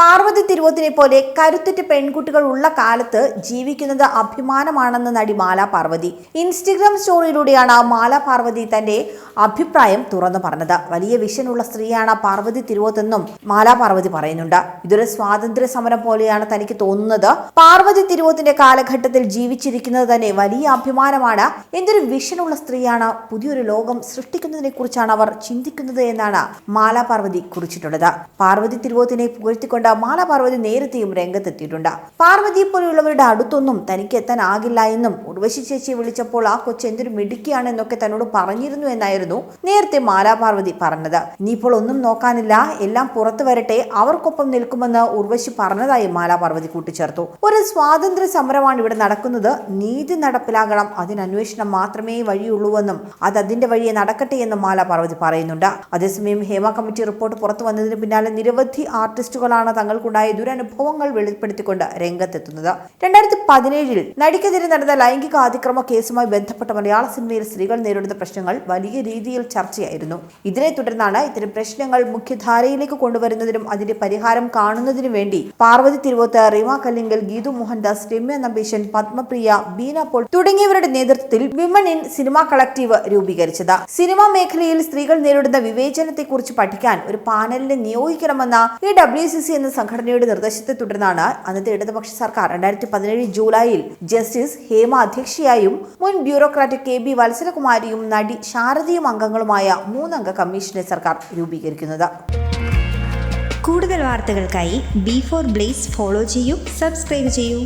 പാർവതി തിരുവോത്തിനെ പോലെ കരുത്തുറ്റ പെൺകുട്ടികൾ ഉള്ള കാലത്ത് ജീവിക്കുന്നത് അഭിമാനമാണെന്ന് നടി മാല പാർവതി. ഇൻസ്റ്റഗ്രാം സ്റ്റോറിയിലൂടെയാണ് മാല പാർവതി തന്റെ അഭിപ്രായം തുറന്നു പറഞ്ഞത്. വലിയ വിഷനുള്ള സ്ത്രീയാണ് പാർവതി തിരുവോത്തെന്നും മാല പാർവതി പറയുന്നുണ്ട്. ഇതൊരു സ്വാതന്ത്ര്യ സമരം പോലെയാണ് തനിക്ക് തോന്നുന്നത്. പാർവതി തിരുവോത്തിന്റെ കാലഘട്ടത്തിൽ ജീവിച്ചിരിക്കുന്നത് തന്നെ വലിയ അഭിമാനമാണ്. എന്തൊരു വിഷനുള്ള സ്ത്രീയാണ് പുതിയൊരു ലോകം സൃഷ്ടിക്കുന്നതിനെ കുറിച്ചാണ് അവർ ചിന്തിക്കുന്നത് എന്നാണ് മാല പാർവതി കുറിച്ചിട്ടുള്ളത്. പാർവതി തിരുവോത്തിനെ പുകഴ്ത്തിക്കൊണ്ട് മാല പാർവതി നേരത്തെയും രംഗത്തെത്തിയിട്ടുണ്ട്. പാർവതിയെ പോലെയുള്ളവരുടെ അടുത്തൊന്നും തനിക്ക് എത്താനാകില്ല എന്നും ഉർവശി ചേച്ചിയെ വിളിച്ചപ്പോൾ ആ കൊച്ചു എന്തൊരു മിടുക്കിയാണ് എന്നൊക്കെ തന്നോട് പറഞ്ഞിരുന്നു എന്നായിരുന്നു നേരത്തെ മാല പാർവതി പറഞ്ഞത്. ഇനിയിപ്പോൾ ഒന്നും നോക്കാനില്ല. എല്ലാം പുറത്തു വരട്ടെ. അവർക്കൊപ്പം നിൽക്കുമെന്ന് ഉർവശി പറഞ്ഞതായി മാല പാർവതി കൂട്ടിച്ചേർത്തു. ഒരു സ്വാതന്ത്ര്യ സമരമാണ് ഇവിടെ നടക്കുന്നത്. നീതി നടപ്പിലാകണം. അതിനന്വേഷണം മാത്രമേ വഴിയുള്ളൂവെന്നും അത് അതിന്റെ വഴിയെ നടക്കട്ടെ എന്നും മാല പാർവതി പറയുന്നുണ്ട്. അതേസമയം ഹേമ കമ്മിറ്റി റിപ്പോർട്ട് പുറത്തു വന്നതിന് പിന്നാലെ നിരവധി ആർട്ടിസ്റ്റുകളാണ് തങ്ങൾക്കുണ്ടായ ദുരനുഭവങ്ങൾ വെളിപ്പെടുത്തിക്കൊണ്ട് രംഗത്തെത്തുന്നത്. രണ്ടായിരത്തി പതിനേഴിൽ നടിക്കെതിരെ നടന്ന ലൈംഗിക അതിക്രമ കേസുമായി ബന്ധപ്പെട്ട മലയാള സിനിമയിൽ സ്ത്രീകൾ നേരിടുന്ന പ്രശ്നങ്ങൾ വലിയ രീതിയിൽ ചർച്ചയായിരുന്നു. ഇതിനെ തുടർന്നാണ് ഇത്തരം പ്രശ്നങ്ങൾ മുഖ്യധാരയിലേക്ക് കൊണ്ടുവരുന്നതിനും അതിന്റെ പരിഹാരം കാണുന്നതിനും വേണ്ടി പാർവതി തിരുവോത്ത് റീമ കല്ലിങ്കൽ ഗീതു മോഹൻദാസ് രമ്യ നമ്പീശൻ പത്മപ്രിയ ബീന പോൾ തുടങ്ങിയവരുടെ നേതൃത്വത്തിൽ വിമൻ ഇൻ സിനിമ കളക്ടീവ് രൂപീകരിച്ചത്. സിനിമാ മേഖലയിൽ സ്ത്രീകൾ നേരിടുന്ന വിവേചനത്തെക്കുറിച്ച് പഠിക്കാൻ ഒരു പാനലിനെ നിയോഗിക്കണമെന്ന ഈ ഡബ്ല്യു സി സി എന്ന സംഘടനയുടെ നിർദ്ദേശത്തെ തുടർന്നാണ് അന്നത്തെ ഇടതുപക്ഷ സർക്കാർ രണ്ടായിരത്തി പതിനേഴ് ജൂലൈയിൽ ജസ്റ്റിസ് ഹേമ അധ്യക്ഷയായും മുൻ ബ്യൂറോക്രാറ്റ് കെ ബി വത്സലകുമാരിയും നടി ശാരദയും അംഗങ്ങളുമായ മൂന്നംഗ കമ്മീഷനെ സർക്കാർ രൂപീകരിക്കുന്നത്. കൂടുതൽ വാർത്തകൾക്കായി ബി ഫോർ ബ്ലേസ് ഫോളോ ചെയ്യൂ സബ്സ്ക്രൈബ് ചെയ്യൂ.